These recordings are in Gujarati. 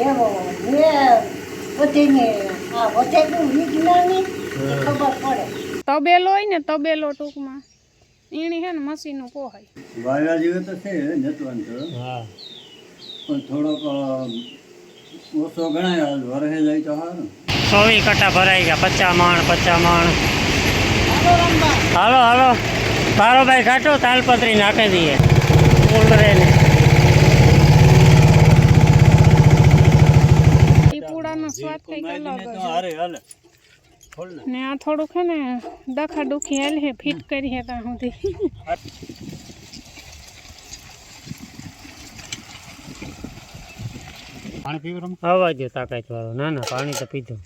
એવો મેં બધીને આ વધેલું વિજ્ઞાની ખબર પડે. તબેલો હોય ને તબેલો ટૂંકમાં. એની હે ને મશીનું પોહાય. જેવું તો છે નતવાન તો. હા. પણ થોડોક ઓછો ગણાય વરહે જાય તો સારું ચોવીસ કટ્ટા ભરાઈ ગયા પચાસ માણ પચાસ માણ હાલો હાલો. બારોબાઈ કાઢો તાલપત્રી નાખી દઈએ ઉલરે ને ટીપુડાનો સ્વાદ કંઈક અલગ જ હોય. હારે હાલે. ખોલ ને. ને આ થોડુંક હે ને ડખા ડુખી હાલ હે ફિટ કરી હે ત્યાં સુધી. પાણી પીવું રમ આવવા દો તાકાત વાળો ના ના પાણી તો પીધું.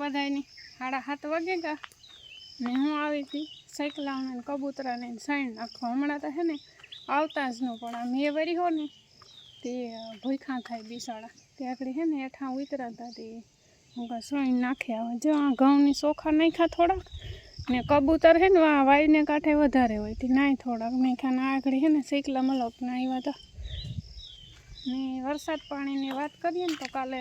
બધાયની? સાડા સાત વાગે ગયા ને હું આવી હતી સાયકલાઓને ને કબૂતરાને સાઈડ નાખવા. હમણાં તો હે ને આવતા જ ન પણ આ મેં વરી હો ને તે ભૂખા થાય બિસાડા. તે આગળ હે ને હેઠા ઉતરાતા તે હું કાં સોઈન નાખી આવે. જો આ ઘઉંની ચોખા નાખ્યા થોડાક ને કબૂતર હે ને આ વાયને કાંઠે વધારે હોય તે નાય થોડાક. નાખ્યા ને, આગળ હે ને સાયકલા મલક ના હતા ને વરસાદ પાણીની વાત કરીએ ને તો કાલે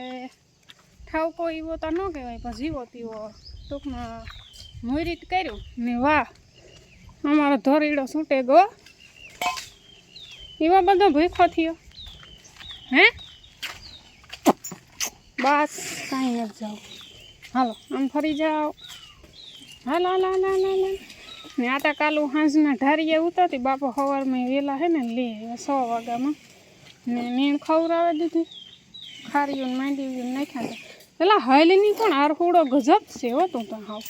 ઠાવકો એવો તો ન કહેવાય, પણ જીવો તીવો ટૂંકમાં મોરીત કર્યું. ને વાહ, અમારો ધોરીડો છૂટે ગો. એવા બધો ભૂખો થયો. હે? બસ, કાંઈ જ જાઓ હાલો, આમ ફરી જાઓ. હાલો હાલો હાલો હાલો ને તો કાલું સાંજના ઢારીએ ઉતરતી, બાપો સવારમાં વહેલા હે ને, લે, સો વાગ્યામાં. ને નીણ ખવડાવે દીધી. ખારીયું માંડી માંડ્યું નાખ્યા હતા. પેલા હાયલીની પણ આરહુડો ગજબ છે હો તું તો હાવ.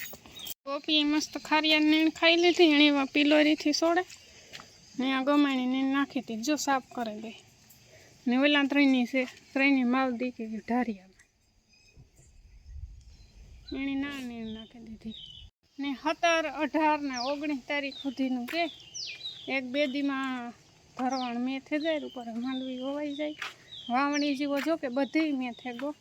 ગોપીએ મસ્ત ખારિયા નીણ ખાઈ લીધી, એણે પિલોરીથી સોડે. ને આ ગમાણી નીણ નાખી હતી, જો સાફ કરે દે ને ઓલા ત્રણની છે, ત્રણની માવ દીધી ઢારિયામાં એણે ના નીણ નાખી દીધી. ને સત્તર અઢાર ને ઓગણીસ તારીખ સુધીનું કે, એક બે દીમાં ભરવાણ મેં થઈ જાય, ઉપર માંડવી હોવાઈ જાય. વાવણી જેવો જો કે બધી મેં થઈ ગયો.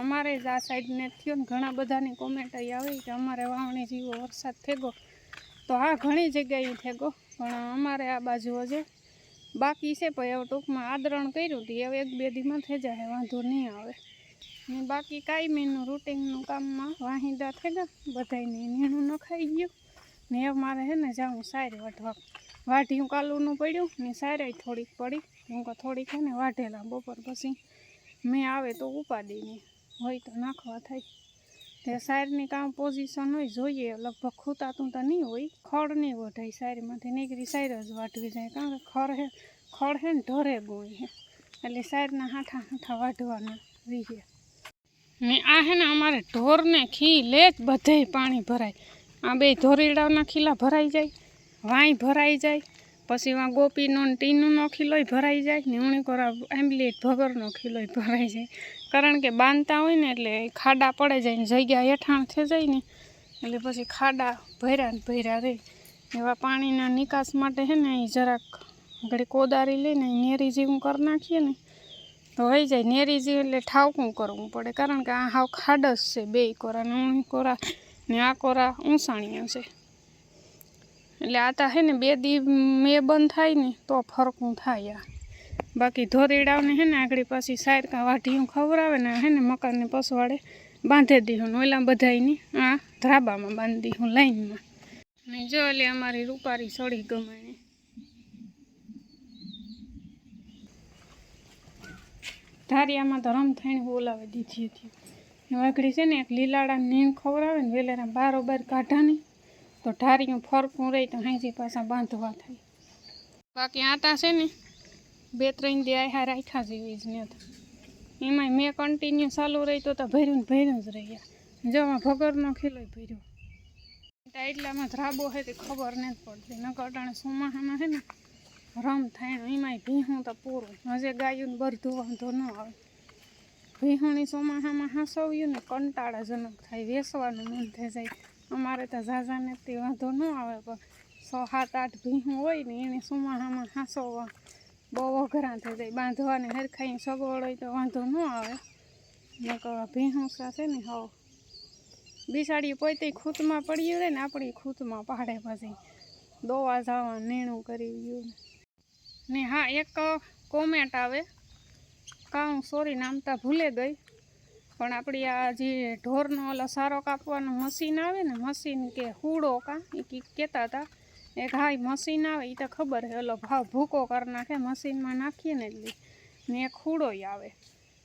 અમારે જ આ સાઈડને થયો ને ઘણા બધાની કોમેન્ટ આવી કે અમારે વાવણી જેવો વરસાદ થેગો. તો હા ઘણી જગ્યાએ થેગો, પણ અમારે આ બાજુ હજે બાકી છે, પણ હવે ટૂંકમાં આદરણ કર્યું હતું હવે એક બે દીમાં થઈ જાય વાંધો નહીં આવે. ને બાકી કાયમીનું રૂટિનનું કામમાં વાહિંદા થઈ ગયા બધાને નીણું નખાઈ ગયું. ને હવે મારે છે ને જાઉં સારી વાઢવા. વાઢ્યું કાલુનું પડ્યું, ને સારી થોડીક પડી. હું કહું થોડીક છે ને વાઢેલા બપોર પછી. મેં આવે તો ઉપાડી નહીં હોય તો નાખવા થાય. તે સાયરની કામ પોઝિશન હોય, જોઈએ. લગભગ ખૂતાતું તો નહીં હોય, ખડ નહીં વઢાય સાયરમાંથી નીકળી સાયર જ વાઢવી જાય, કારણ કે ખડ હે ખડ હે ને ઢોરે ગોય હે. એટલે સાયરના હાંઠા હાંઠા વાઢવાના રહીએ. ને આ હે ને અમારે ઢોરને ખી લે જ બધે પાણી ભરાય. આ બે ધોરીડાના ખીલા ભરાઈ જાય વાંઈ ભરાઈ જાય. પછી એમાં ગોપીનો ને ટીનુનો ખીલોય ભરાઈ જાય ને ઉણી કોરા એમ્બલેટ ભગરનો ખીલોય ભરાઈ જાય. કારણ કે બાંધતા હોય ને એટલે ખાડા પડે જાય ને જગ્યા હેઠાણ થઈ જાય ને એટલે પછી ખાડા ભર્યા ને ભર્યા રહે એવા પાણીના નિકાસ માટે છે ને અહીં જરાક ઘડી કોદારી લઈને નેરી જેવું કરી નાખીએ ને તો વહી જાય. નેરી જેવું એટલે ઠાવકું કરવું પડે. કારણ કે આ હાવ ખાડસ છે બે કોરા ને ઉણી કોરા ને આ કોરા ઊંસાણીયા છે. એટલે આ તા હે ને બે દી મે બંધ થાય ને તો ફરકું થાય આ. બાકી ધોરીડાવને હે ને આગળ પાછી સાયરકા વાઢીયું ખવડાવે ને હે ને મકાનને પસવાડે બાંધી દીધું ઓલા બધાની આ ધ્રાબામાં બાંધી દીધું લાઈનમાં. ને જો એટલે અમારી રૂપારી સળી ગમાણી. ધારિયામાં તો રમ થઈને બોલાવી દીધી હતી. વાઘડી છે ને એક લીલાડા નીણ ખવડાવે ને વેલેરા બારોબાર કાઢાની તો ઢારીયું ફરકું રહી તો હાંસી પાછા બાંધવા થાય. બાકી આટા છે ને, બે ત્રણ દે આહા રાખ્યા જેવી જ નથી એમાંય મેં કન્ટિન્યુ ચાલુ રહી તો ભર્યું ને ભર્યું જ રહ્યા. જવા ભગરનો ખીલોય ભર્યો. એટલામાં ધ્રાબો છે તે ખબર નથી પડતી. નકર અટાણે ચોમાસામાં છે ને, રમ થાય એમાંય ભીહું તો પૂરું. હજે ગાયું ને બધું વાંધો ન આવે. ભીહુંની ચોમાસામાં હાંસવ્યું ને કંટાળાજનક થાય. વેસવાનું મન થઈ જાય. અમારે તો ઝાઝાને તે વાંધો ન આવે, પણ સો સાત આઠ ભીહું હોય ને એને સુમાહામાં હાંસો બહુ અઘરા થઈ જાય. બાંધવાની હરખાઈ સગવડ હોય તો વાંધો ન આવે. નકર ભીહુસા છે ને હવ. બિસાડી પોતે ખૂતમાં પડી રહે ને આપણી ખૂતમાં પાડે પછી. દોવા જવા નીણું કરી ગયું ને. હા, એક કોમેન્ટ આવે. કાં સોરી નામતા ભૂલે ગઈ. પણ આપણી આ જે ઢોરનો ઓલો સારો કાપવાનું મશીન આવે ને, મશીન કે હુડો કા, એ કહેતા હતા. એક ઘાય મશીન આવે એ તો ખબર છે. ઓલો ભાવ ભૂકો કરી નાખે, મશીનમાં નાખીએ ને એટલે. ને એક હુડોય આવે.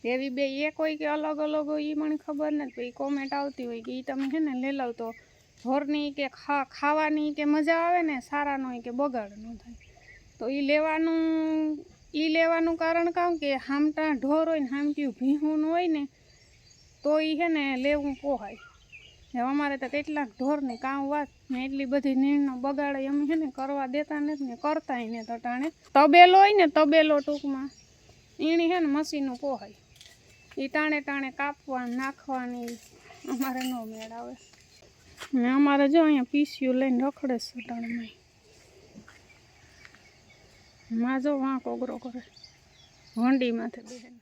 એવી બે, એક હોય કે અલગ અલગ હોય એ મને ખબર નથી એ કોમેન્ટ આવતી હોય કે એ તમે છે ને લઈ લવ તો ઢોરની કે ખા, ખાવાની કે મજા આવે ને, સારાનો હોય કે બગાડ ન થાય. તો એ લેવાનું એ લેવાનું કારણ કામ કે હામટા ઢોર હોય ને, હામટ્યું ભીહું હોય ને તો એ છે ને લેવું પોહાય. હવે અમારે તો કેટલાક ઢોરની કામ વાત ને એટલી બધી નીણનો બગાડે અમે છે ને કરવા દેતા નથી ને કરતાય ને તો ટાણે તબેલો હોય ને તબેલો ટૂંકમાં. એણી છે ને મશીનું પોહાય. એ ટાણે ટાણે કાપવા નાખવાની અમારે ન મેળ આવે. ને અમારે જો અહીંયા પીસ્યું લઈને રખડે છે ટાણમાં માં જો વાંક ઓગરો કરે. હોંડીમાંથી બેન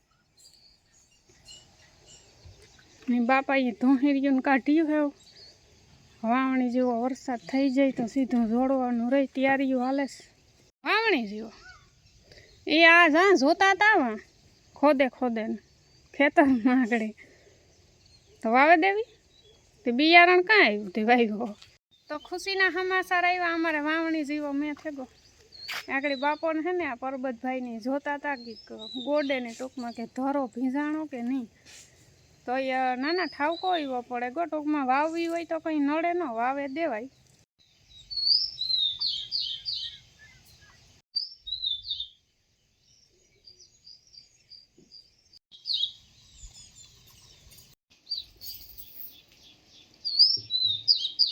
ને બાપાએ ધોહેરીઓને કાઢ્યું હે વાવણી જેવો વરસાદ થઈ જાય તો સીધું જોડવાનું રહી, તૈયારીઓ હાલે વાવણી જેવો. એ આ જા જોતા હતા વા, ખોદે ખોદે ખેતર આગળ. તો વાવે દેવી? તે બિયારણ કાં આવ્યું તે વાવ્યો? તો ખુશીના સમાચાર આવ્યા, અમારે વાવણી જેવો મેં થયો આગળ બાપોને છે ને આ પરબતભાઈને જોતા હતા કે ગોડે ને ટૂંકમાં કે ધરો ભીંજાણો કે નહીં. તો એ નાના ઠાવકો એવો પડે. ગો વાવવી હોય તો કંઈ નડે ન, વાવે દેવાય.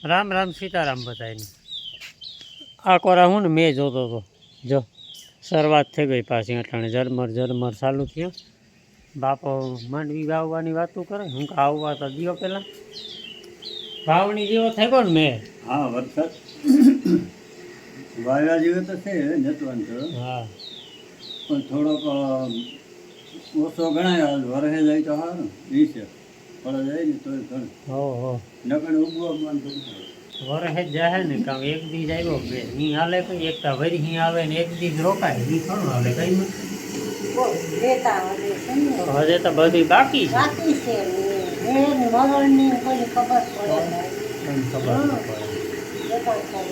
રામ રામ સીતારામ બધાને આ કોરા હું ને મેં જોતો હતો જો, શરૂઆત થઈ ગઈ પાછી અટાણે ઝરમર ઝરમર ચાલુ થયો. બાપો માંડવી વાવવાની વાતો કરે? હું કે આવવા તો દિયો પેલા. વાવણી જેવો થઈ ગયો ને મેં? હા વરસાદ. વાવ્યા જેવો તો છે જતવાન તો. હા. પણ થોડોક અ, ઓછો ગણાય વરહે જાય તો સારું ઈ છે. પડે જાય ને તોય ઘણું. હો હો. નકર ઉગવા મન થતું વરહે જ જાહે ને કામ એક દી આવ્યો બે. અહીં હાલે કઈ એકતા વરી અહીં આવે ને એક દી જ રોકાય. ઈ થોડું હાલે કઈ માં લેતા હવે છે ને હજે તો બધી બાકી છે. બાકી છે મરણની કોઈ ખબર પડે.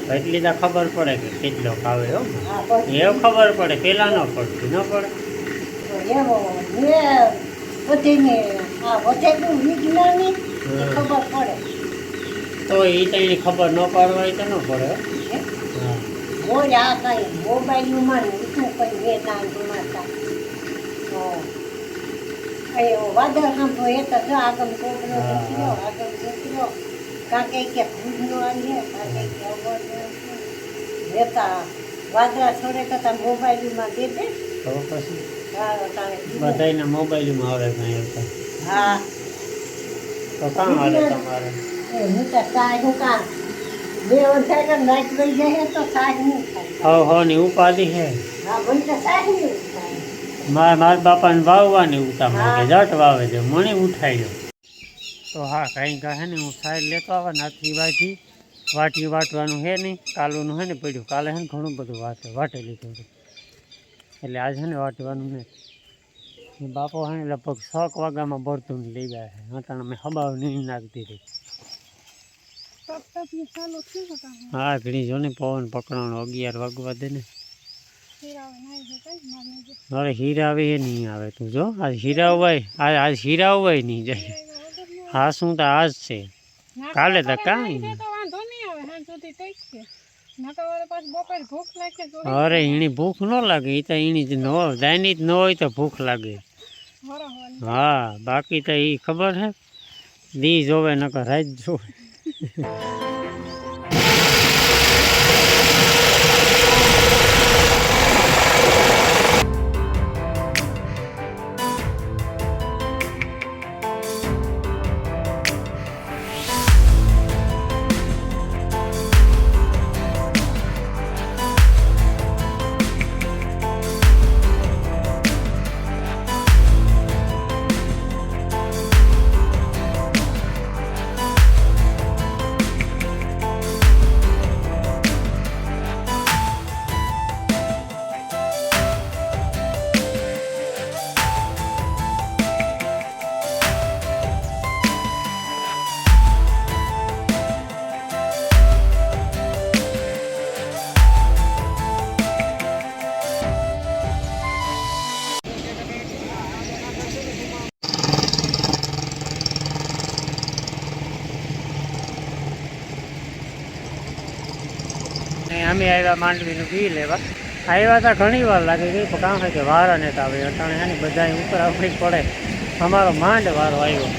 એટલી તો ખબર પડે. કે કેટલો ખાવે હો. હા ખબર પડે પેલા ન પડતી ન પડે. એવો બધીને આ વધેલું વિજ્ઞાની ખબર પડે. તો એ તો એની ખબર ન પાડવાય તો ન પડે હો. આ કાંઈ મોબાઈલમાં ને ઊંચું કઈ માતા તો વાદળ સાંભળો એ તો જો આગમ હા, આગમ નીકળ્યો કાંકે કે ભૂજનો આવીએ કાંકે કે અવગણનો વેતા વાદળા છોડે કરતા મોબાઈલમાં દે દે. તો પછી? હા મોબાઈલમાં આવે કાંઈ તો. હા. તો કાં હાલે તમારે? હું તો હું બે વર્ષ લાઈટ લઈ જાય તો નહીં થાય હવ હવની ઉપાધિ છે હા તો નહીં. થાય મારા મારા બાપાને વાવવાની ઉતામળ કે જટ વાવે છે મને ઉઠાડ્યો તો હા કાંઈ કહે ને હું સાઈડ લેતો આવે નાથી વાટી વાટી વાટવાનું છે નહીં કાલુનું છે ને પડ્યું. કાલે છે ને ઘણું બધું વાટે વાટે લીધું એટલે આજ છે ને વાટવાનું ને બાપો છે ને લગભગ છક વાગ્યામાં બળતું લઈ ગયા છે અટાણે મેં હબાવ નહીં નાખતી હતા હા ઘણી જો ને પવન પકડવાનો અગિયાર વાગવા દે ને. હવે હીરા આવે એ નહીં આવે તું જો. આજ હીરા હોય આજ આજ હીરા હોય નહીં જાય. હા શું તો આજ છે. કાલે તો કાંઈ અરે એની ભૂખ ન લાગે. એ તો એની જ ન હોય. દાયની જ ન હોય તો ભૂખ લાગે. હા બાકી તો એ ખબર છે દી જોવે નકર રાત જોવે. અમે આવ્યા માંડવીનું બી લેવા. આવ્યા હતા ઘણી વાર લાગી ગઈ પણ કામ કે વારા ને આવે અટાણે એની ને બધા ઉપર આપણી પડે. અમારો માંડ વારો આવ્યો.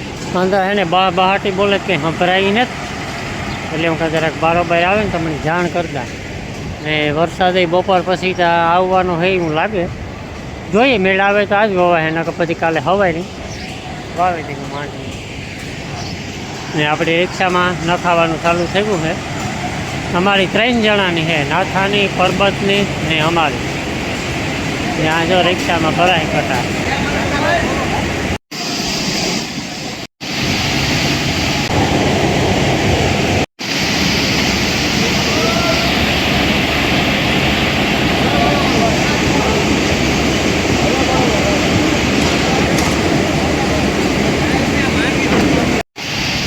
અંદર એને બા બહાટી બોલે કે સંભળાઈ ને. એટલે હું જરાક બારોબાર આવે ને તમને જાણ કરતા ને વરસાદ બપોર પછી તો આવવાનો હે એવું લાગે. જોઈએ, મેળ આવે તો આજ વવાય કે પછી કાલે હવાય નહીં. વાવે દીધું માંડવી. ને આપણે રિક્ષામાં નખાવાનું ચાલુ થયું છે અમારી ત્રણ જણાની છે, નાથાની, પરબતની ને અમારી. ત્યાં જો રિક્ષામાં ભરાય કટા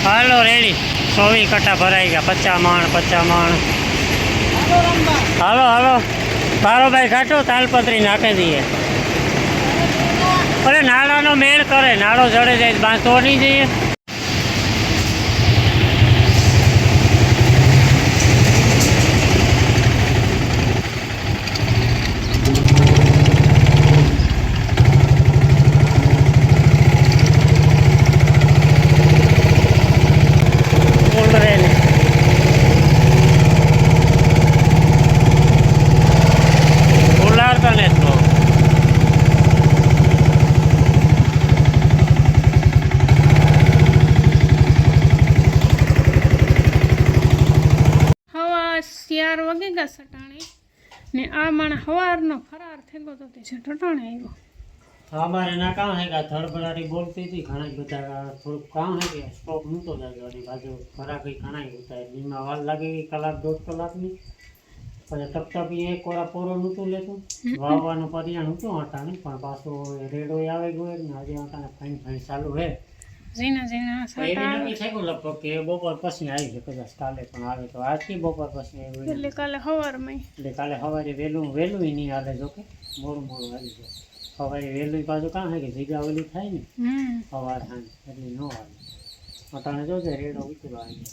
હાલો, રેડી. સોવી કટ્ટા ભરાઈ ગયા. પચાસ માણ પચાસ માણ હાલો હાલો. તારો ભાઈ કાઢો તાલપત્રી નાખી દઈએ. અરે નાળાનો મેળ કરે. નાળો જડે જાય બાંધતો નહીં જઈએ ફૂલ રહે ને ઉલાડતા ને તો હવા વગી ને આ માણસ હવારનો ફરાર થઈ ગયો તો તે છે ટટાણે આવ્યો. અમારે ના કામ હે કા થડબડાટી બોલતી હતી ઘણા બધા થોડુંક કામ હે કે સ્ટોક મૂકતો લાગ્યો અને બાજુ ખરા કઈ ઘણા ઉતાર એમાં વાર લાગી ગઈ કલાક દોઢ કલાકની. પછી ટપટપી એક કોરા પોરો નહોતું લેતું. વાવવાનું પરિયાણ હતું અટાણે પણ પાછું રેડો આવે ગયો ને આજે અટાણે ફાઈન ફાઈન ચાલુ હે. ઝીણા ઝીણા તો એની સટા નક્કી થઈ ગયું લગભગ કે બપોર પછી આવી છે કદાચ કાલે પણ આવે તો આજથી બપોર પછી આવ્યું એટલે કાલે હવારમાં એટલે કાલે સવારે વહેલું વહેલું નહીં હાલે જો કે મોડું મોડું આવી જાય સવારે વહેલું પાછું કાં થાય કે જગ્યા ઓલી થાય ને હમ સવાર સાંજ એટલે ન આવે અટાણે જોજે રેડો ઉતરો આવી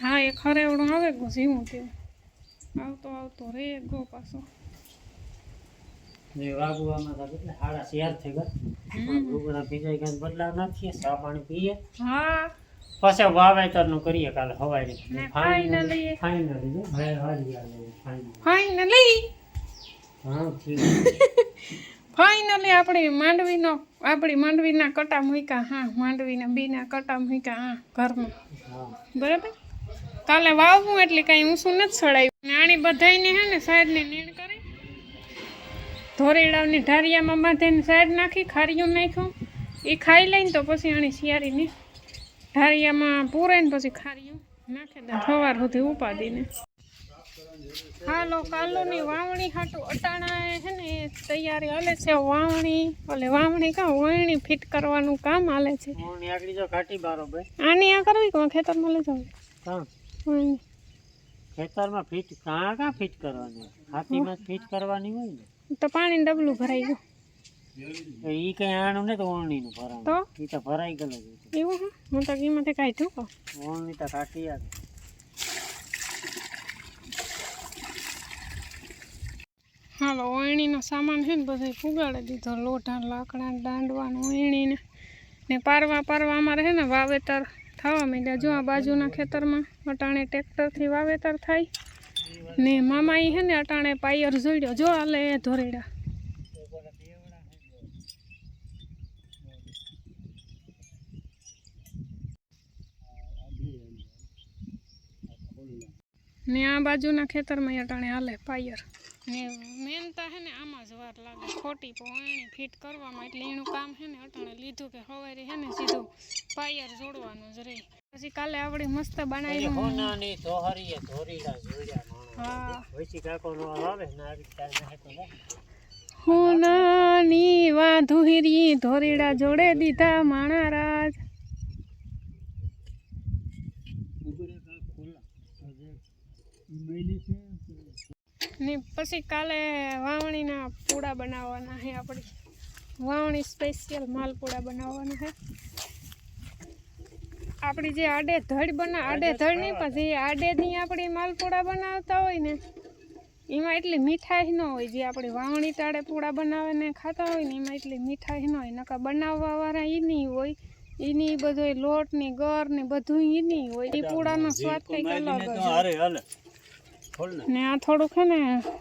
હા એ ખરેવડું આવે ગો ઝીણું તેવું આવતો આવતો રે ગો પાછો ને વાગવામાં તો કેટલા સાડા શેર થઈ ગયા લુગડા ભીજાઈ ગયા બદલાવ નાખીએ ચા પાણી પીએ. હા. પછી વાવેતરનું કરીએ કાલે હવાઈ ને finally. ફાઇનલી જો હવે હારી આવે ફાઇનલી ફાઇનલી હા ફાઇનલી આપણી માંડવીનો આપણી માંડવીના કટા મૂક્યા હા માંડવીના બીના કટા મૂક્યા હા ઘરમાં. બરાબર? કાલે વાવવું એટલે કાંઈ ઊંસું નથી સડાયું. ને આણી બધાયને હે ને સાઈડને નીણ કરી ધોરેડાવની ઢારિયામાં બાંધીને સાઈડ નાખી ખારીયું નાખ્યું. એ ખાઈ લઈને તો પછી આણી શિયાળીને ઢારિયામાં પૂરે ને પછી ખારીયું નાખે દે સવાર સુધી ઉપાડીને. હાલો કાલોની વાવણી હાટું અટાણા છે ને એ તૈયારી હાલે છે વાવણી. ઓલે વાવણી કા વણણી ફિટ કરવાનું કામ હાલે છે. આની આ કરવી કે ખેતરમાં લઈ જવું? ખેતરમાં ફિટ કાં કાં ફિટ કરવાની? હાથીમાં ફિટ કરવાની હોય ને? તો પાણી ડબલું ભરાઈ ગયું. તો ઈ કઈ આણું ને તો ઓળણીનું તો? ભરાવાનું ઈ તો ભરાઈ ગયેલું જ હતું. એવું હે? હું તો કીમાંથી કાઢ્યું કહું ઓળણી તો કાઢી આવે હાલો ઓયણીનો સામાન છે ને બધો ફુગાડી દીધો. લોઢા લાકડા દાંડવાનું ઓયણીને ને પારવા પારવા અમારે છે ને વાવેતર થવા માંડ્યા. જો આ બાજુના ખેતરમાં અટાણે ટ્રેક્ટરથી વાવેતર થાય. ને મામા ઈ છે ને અટાણે પાયર જોડ્યો. જો હાલે એ ધોરેડા. ને આ બાજુના ખેતરમાં અટાણે હાલે પાયર. ને મેન તા હે ને આમાં જ વાર લાગે. ખોટી પોણી ફિટ કરવામાં એટલે એનું કામ હે ને અટાણે લીધું કે હવારે હે ને સીધું પાયર જોડવાનું જ રહે. પછી કાલે આપણે મસ્ત બનાવી હા વૈસી કાકો નો આવે ને આવી ટાઈમ નાખે તો જાય. હોનાની વાધુહિરી ધોરીડા જોડે દીધા માણા રાજ પછી કાલે વાવણીના પૂડા બનાવવાના છે આપણી વાવણી સ્પેશિયલ માલપુડા બનાવવાના છે આપણી જે આડે ધડ બના આડે ધડ નહીં પણ જે આડેની આપણી માલપુડા બનાવતા હોય ને એમાં એટલી મીઠાઈ ન હોય જે આપણે વાવણી ટાળે પૂળા બનાવે ને ખાતા હોય ને એમાં એટલી મીઠાઈ ન હોય નકા બનાવવા વાળા એની હોય. એની બધો લોટની ગર ને બધું એની હોય. એ પૂડાનો સ્વાદ કંઈક અલગ ને. ને આ થોડુંક હે ને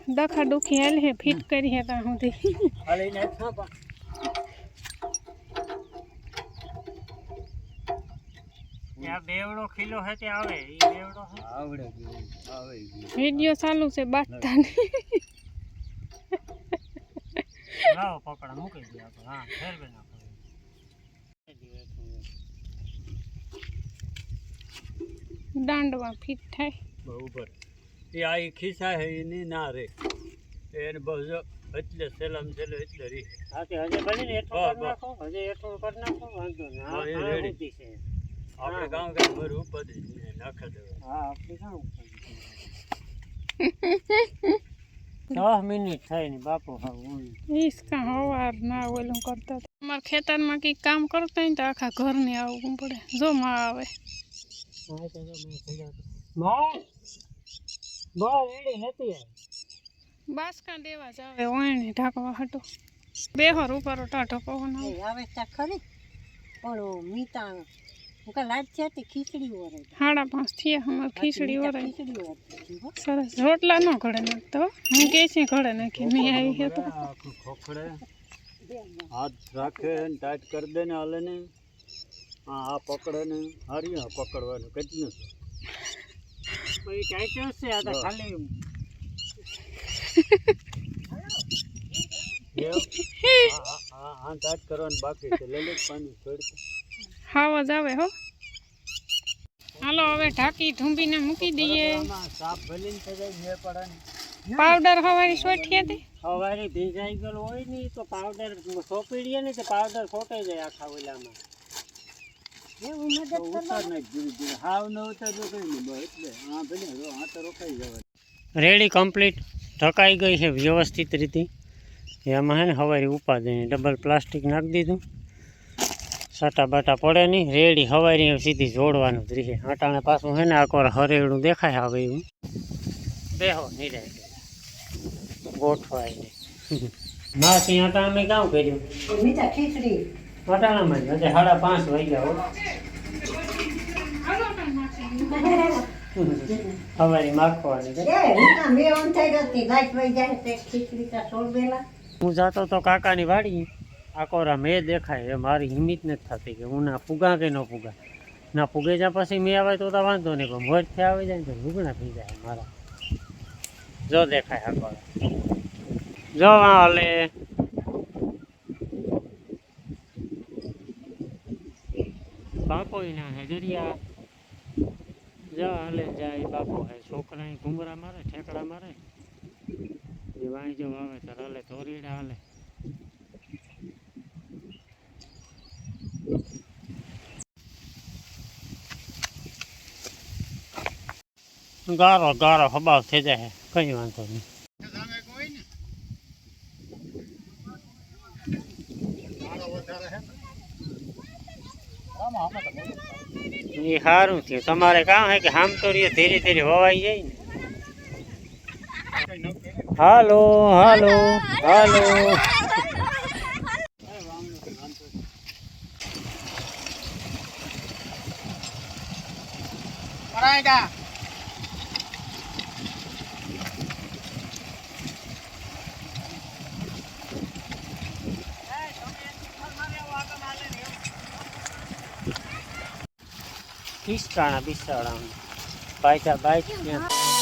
ડખા ડુખી હાલ હે ફિટ કરી હે ત્યાં સુધી હાલે ને ના પા ત્યાં બેવડો ખીલો હે તે આવે એ બેવડો હે. આવડે ગયું આવે ગયું વીડિયો ચાલુ છે બાટતા લાવો પકડા મૂકી દે આપણે. હા ફેરવે નાખો દાંડવા ફિટ થાય. બરોબર એ આ ઈ ખિસ્સા હે એની ના રે. એને બસ એટલે સેલામ સેલો એટલે રી. હા તે હજે ભલે ને એટલું બસ, કરી નાખો હજે એટલું કરી નાખો વાંધો નહીં. હા, એ હા ready. સુધી છે. આપણે ગામ ગામ ભર ઉપાડી ને નાખી હા આપણે કાં દસ મિનિટ થાય ને બાપુ હવાર ના ઓલું કરતા હતા. અમારા ખેતરમાં કંઈક કામ કરતા હોય ને તો આખા ઘરને આવવું પડે. જો માં આવે. બાસકા દેવા જ આવે ઓયણે ઢાંકવા હટો. બેહર ઉપર ટાઢો પવન આવે. આવે ત્યાં ખરી. પણ મીતા હું કા લાજ છે તે ખીચડી ઓરે સાડા પાંચ થયા અમારે ખીચડી મીતા વરાય ખીચડી ઓરે હો. સરસ રોટલા ન ઘડે નાખતો હો. હું કે છે ઘડે નાખી મેં આવી છે તો આખું ખોખડે હાથ રાખે ને ટાઈટ કરી દે ને હાલે ને હા આ પકડે ને હારી આ પકડવાનું કેટલું પછી ટાઈટ હશે આ તો હા. ખાલી એવું? હા, હા, હા, હા, ટાઈટ કરવાનું બાકી છે લઈ લે પાણી છોડતું હાવ જ આવે હો. હાલો હવે ઢાંકી ઢૂંબીને મૂકી દઈએ. આમાં સાપ ભલીને થઈ જાય બે પડે પાવડર હવારી સોઠી હતી? હવારી ભીજાઈ ગયેલો હોય ને તો પાવડર સોંપી દઈએ ને તો પાવડર ખોટાઈ જાય આખા ઓલામાં. એવું મદદ ઉતાર ધીરે હાવ ન નહીં એટલે. હા ભલે જો હા તો રોકાઈ જવાય રેડી કમ્પ્લીટ ઢકાઈ ગઈ છે વ્યવસ્થિત રીતે. એમાં હે ને હવારી ઉપાડીને ડબલ પ્લાસ્ટિક નાખી દીધું. સાટા બાટા પડે નહીં રેડી હવારી સીધી જોડવાનું જ રહે. આટાણે પાછું હે ને આકોર હરેડું દેખાય આવે એવું. બેહો નિરાય. ગોઠવાય ના. ત્યાં આટા અમે કામ કર્યું. મીતા ખીચડી. આટાણામાં જ હજે સાડા પાંચ વાગ્યા હો. હવારી માખવાની છે. એ મીતા મેં ઓન થઈ જતી લાઈટ વહી જાય તે ખીચડી કા સોળ બેલા. હું જાતો તો કાકાની વાડી આકોરા મેં દેખાય, એ મારી હિંમત નથી થતી કે હું ના ફૂગા કે ન ફૂગા. ના ફૂગે જા પછી મેં આવે તો વાંધો નહીં, પણ મોરથી આવી જાય ને તો લુગણા થઈ જાય મારા. જો દેખાય આકોરા જો હાલે બાપો ના હે દરિયા જા હાલે જાય બાપો હે છોકરા ઘૂમરા મારે, ઠેકડા મારે. એ વાણી જો આવે તો હાલે, ધોરીડા હાલે. ગારો ગારો હબાવ થઈ જાય. કઈ વાંધો નહીં. એ સારું થયું. તમારે કામ હે કે આમ તો રીએ ધીરે ધીરે વવાઈ જાય ને? હાલો હાલો હાલો. પિસ્તાણા બિસ્તાણા બાઈટા બાઈટ ત્યાં.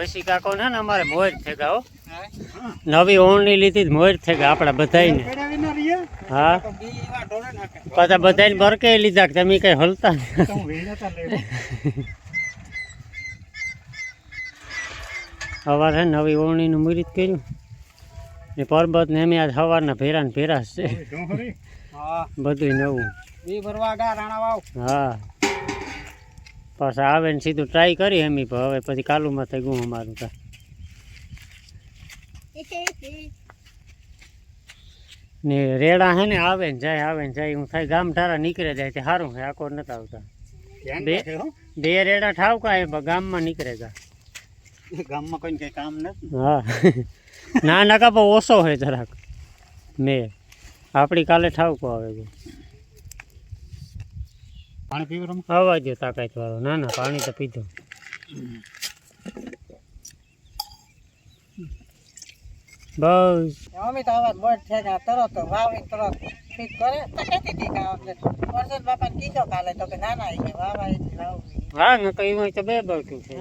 વેસી કાકો ને અમારે મોર થેગા હો. નવી ઓણની લીધી તો મોર થઈ ગયા આપણા બધાયને. હા. પાછા બધાને બરકે લીધા કે તમે કઈ હલતા. સવારે નવી ઓળણીનું મુહૂર્ત કર્યું. ને પર્વત ને એમ આજ સવારના ભેરા ને ભેરા છે. બધું નવું. ભરવા ગા રાણા હા. પાછા આવે ને સીધું ટ્રાય કરી એમી પણ હવે પછી કાલુમાં થઈ ગયું અમારું તો. ને રેડા હે ને આવે ને જાય આવે ને જાય હું થાય ગામ ઠારા નીકળે જાય તે સારું છે આકોર નતા આવતા. બે? બે રેડા ઠાવ કાંઈ પણ ગામમાં નીકળે જા. ગામમાં કોઈ કઈ કામ નથી. હા. ના ના કાપો ઓછો હોય જરાક. મેં આપણી કાલે ઠાવકો આવે છે. પાણી પીવું રમ? આવવા દો તાકાત વાળો. ના ના પાણી તો પીધું. બસ. અમે તો અવાજ બળ છે કે તરત વાવી તરત ફીટ કરે. તો કહેતી હતી કે વર્ષદ બાપાને કીધો કાલે તો કે ના ના એ કે વાવા એ વાવવી. હા ને કઈ હોય તો બે બળતું છે.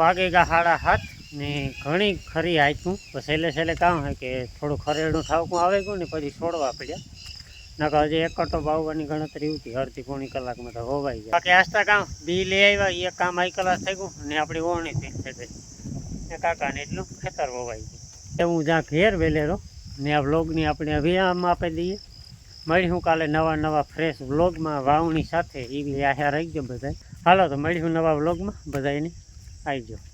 વાગે ગા હાડા હાથ. ને ઘણી ખરી આયતું તો છેલ્લે છેલ્લે કામ હોય કે થોડું ખરેડું થાવકું આવે ગયું ને પછી છોડવા પડ્યા. નકર હજી એક કટો વાવવાની ગણતરી હતી અડધી પોણી કલાકમાં તો હોવાઈ જાય બાકી આસ્તા કામ બી લઈ આવ્યા એ કામ આઈ કલાક થઈ ગયું ને આપણી ઓણી થઈ ગઈ ને કાકાને એટલું ખેતર હોવાઈ ગયું. એ હું જ્યાં ઘેર વેલેરો ને આ વ્લોગની આપણે વિરામ આપી દઈએ. મળીશું કાલે નવા નવા ફ્રેશ વ્લોગમાં. વાવણી સાથે એવી આશા રહી ગયો બધા હાલો તો મળીશું નવા વ્લોગમાં. બધાને આવી જાઓ.